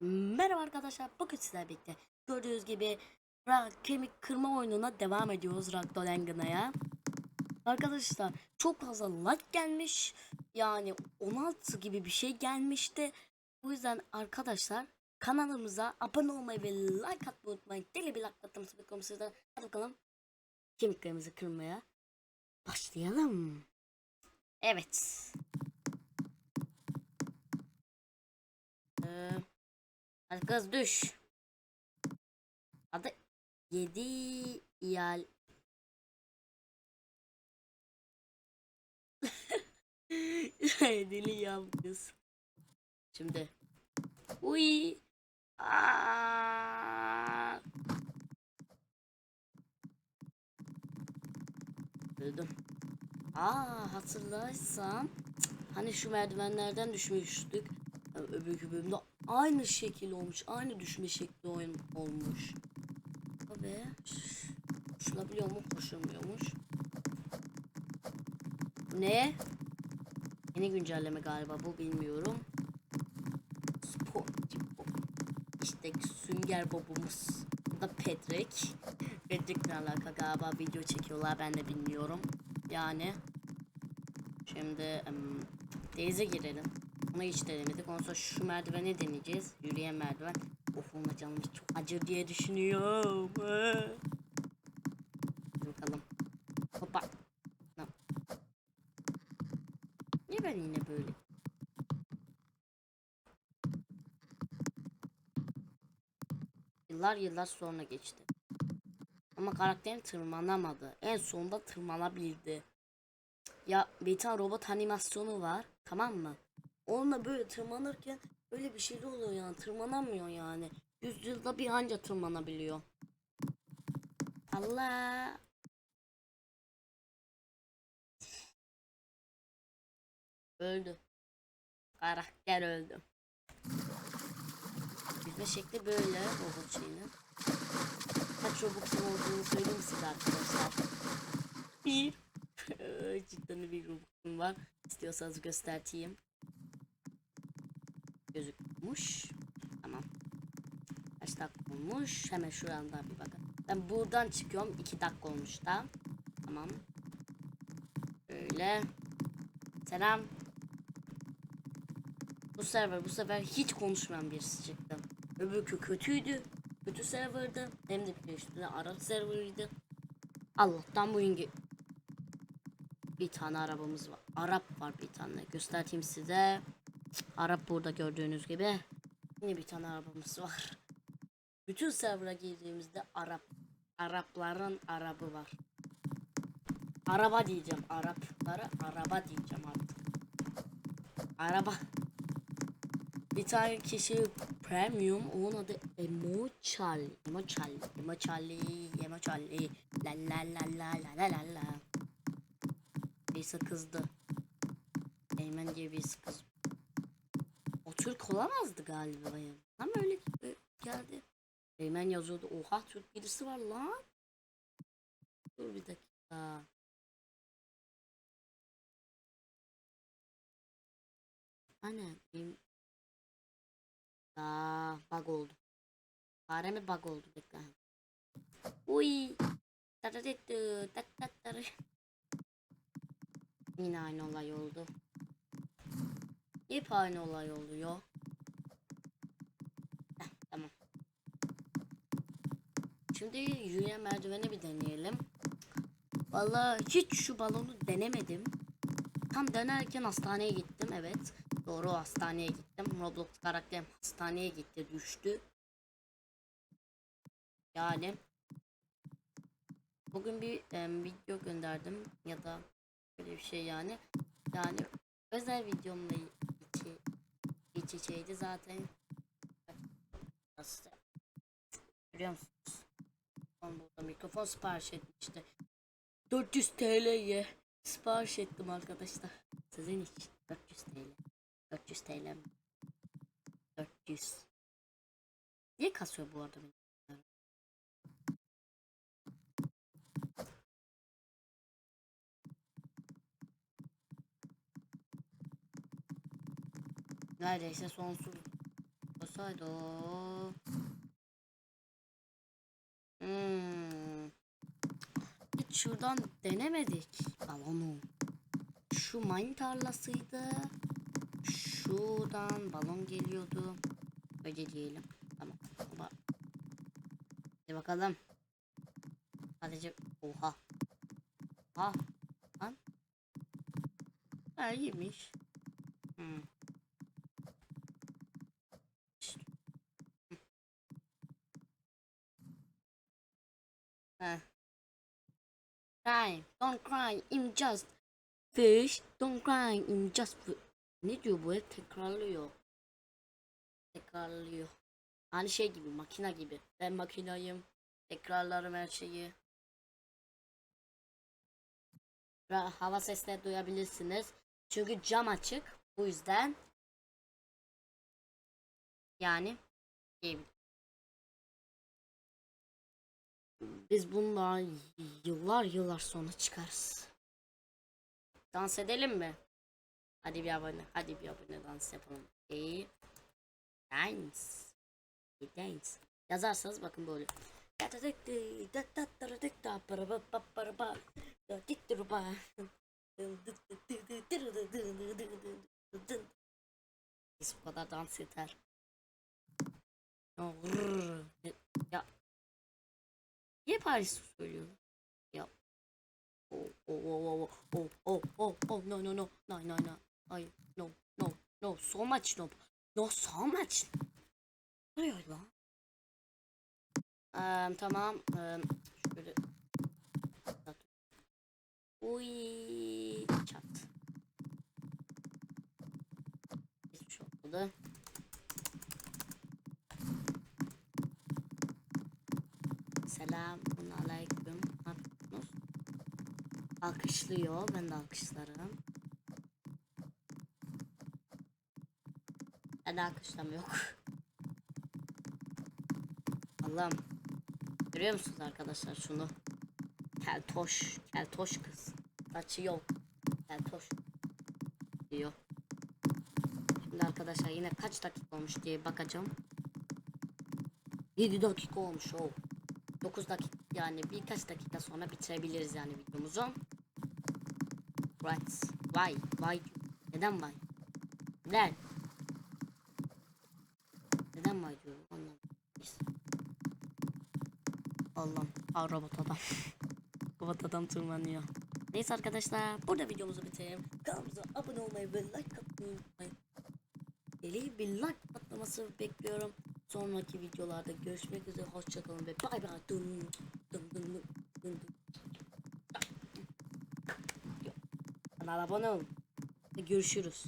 Merhaba arkadaşlar. Bugün sizlerle birlikte gördüğünüz gibi ra kemik kırma oyununa devam ediyoruz Ragdolengena'ya. Arkadaşlar çok fazla like gelmiş. Yani 16 gibi bir şey gelmişti. Bu yüzden arkadaşlar kanalımıza abone olmayı ve like atmayı unutmayın. Deli bir like atmanızı bekliyorum sizden. Hadi bakalım kemiklerimizi kırmaya başlayalım. Evet. Ee, Hadi kız düş. Adı yedi iyal. Deli yal kız. Şimdi. Uy. Aa. Öldüm. Aa hatırlarsam hani şu merdivenlerden düşmüştük. Öbür bölümde aynı şekil olmuş. Aynı düşme şekli oyun olmuş. Ve koşulabiliyor mu? Koşulmuyormuş. Ne? Yeni güncelleme galiba bu bilmiyorum. SpongeBob. İşte sünger bobumuz. Bu da Patrick. Patrick'le alakalı galiba video çekiyorlar ben de bilmiyorum. Yani şimdi em, Denize girelim. Onu hiç denemedik. Ondan sonra şu merdiveni deneyeceğiz. Yürüyen merdiven. Of ona canım çok acır diye düşünüyorum. Hadi Bakalım. Hoppa. Lan. Niye ben yine böyle? Yıllar yıllar sonra geçti. Ama karakterim tırmanamadı. En sonunda tırmanabildi. Ya bir tane robot animasyonu var. Tamam mı? Onunla böyle tırmanırken öyle bir şeyler oluyor yani. Tırmanamıyor yani. Yüzyılda bir anca tırmanabiliyor. Allah. Öldü. Karakter öldü. Yüzme şekli böyle robot şeyinin. Kaç robotun olduğunu söyleyeyim size arkadaşlar. Bir. Cidden bir robotum var. İstiyorsanız göstereyim. Gözükmüş. Tamam. Kaç dakika olmuş? Hemen şu anda bir bakın. Ben buradan çıkıyorum. 2 dakika olmuş da. Tamam. Böyle. Selam. Bu server bu sefer hiç konuşmayan birisi çıktı. Öbürkü kötüydü. Kötü serverdı. Hem de bir üstüne Arap serverıydı. Allah'tan bu ingi bir tane arabamız var. Arap var bir tane. Göstereyim size. Arap burada gördüğünüz gibi. Yine bir tane arabamız var. Bütün server'a girdiğimizde Arap. Arapların arabı var. Araba diyeceğim. Araplara araba diyeceğim artık. Araba. Bir tane kişi premium onun adı Emochali. Emochali. Emochali. Emochali. La la la la la la la la. Birisi kızdı. Eymen diye birisi kız. Türk olamazdı galiba ya. Ama öyle e, geldi. Eymen yazıyordu. Oha Türk birisi var lan. Dur bir dakika. Anne benim... Aa, bug oldu. Fare mi bug oldu? Bekle. Uy. Tararettü, tat tat tar. Yine aynı olay oldu. Hep aynı olay oluyor. Heh, tamam. Şimdi yürüyen merdiveni bir deneyelim. Vallahi hiç şu balonu denemedim. Tam dönerken hastaneye gittim evet. Doğru hastaneye gittim. Roblox karakterim hastaneye gitti düştü. Yani bugün bir em, video gönderdim ya da böyle bir şey yani. Yani özel videomla iç zaten. Nasıl? Biliyor musunuz? Ben burada mikrofon sipariş etmişti. 400 TL'ye sipariş ettim arkadaşlar. Sizin için 400 TL. 400 TL mi? 400. Niye kasıyor bu arada benim? Neredeyse sonsuz olsaydı o. Hmm. Hiç şuradan denemedik balonu. Şu mayın tarlasıydı. Şuradan balon geliyordu. Öyle diyelim. Tamam. Ama... Hadi bakalım. Sadece oha. Ha. Lan. Ha iyiymiş. Hmm. Şşt. Hı. Ha. Cry, don't cry, I'm just fish. Don't cry, I'm just fi- Ne diyor bu hep tekrarlıyor. Tekrarlıyor. Hani şey gibi, makina gibi. Ben makinayım. Tekrarlarım her şeyi. Hava sesleri duyabilirsiniz. Çünkü cam açık. Bu yüzden yani şey, biz bununla yıllar yıllar sonra çıkarız. Dans edelim mi? Hadi bir abone, hadi bir abone dans yapalım. E, dance. E, dance. Yazarsanız bakın böyle. Biz bu kadar dans yeter. Ya. Niye Paris söylüyor? Ya. Oh oh oh oh oh oh oh oh no no no no no no. Hayır no no no. So much no. No so much. Oluyor lan? Eee, tamam. Eee, şöyle. Uy çat. Hiçbir şey Selamun aleyküm. Yapıyorsunuz? Alkışlıyor. Ben de alkışlarım. Ben de alkışlam yok. Allah'ım. Görüyor musunuz arkadaşlar şunu? Keltoş. Keltoş kız. Saçı yok. Keltoş. Diyor. Şimdi arkadaşlar yine kaç dakika olmuş diye bakacağım. 7 dakika olmuş o. 9 dakika yani birkaç dakika sonra bitirebiliriz yani videomuzu. Right. Why? Why? Neden why? Neden? Neden why diyorum anlamadım. Allah'ım. Aa, robot adam. robot adam tırmanıyor. Neyse arkadaşlar burada videomuzu bitirelim. Kanalımıza abone olmayı ve like atmayı unutmayın. Deli bir like atlaması bekliyorum. Sonraki videolarda görüşmek üzere. Hoşçakalın ve bay bay. Dın, dın, dın, dın, dın. Kanala abone olun. Görüşürüz.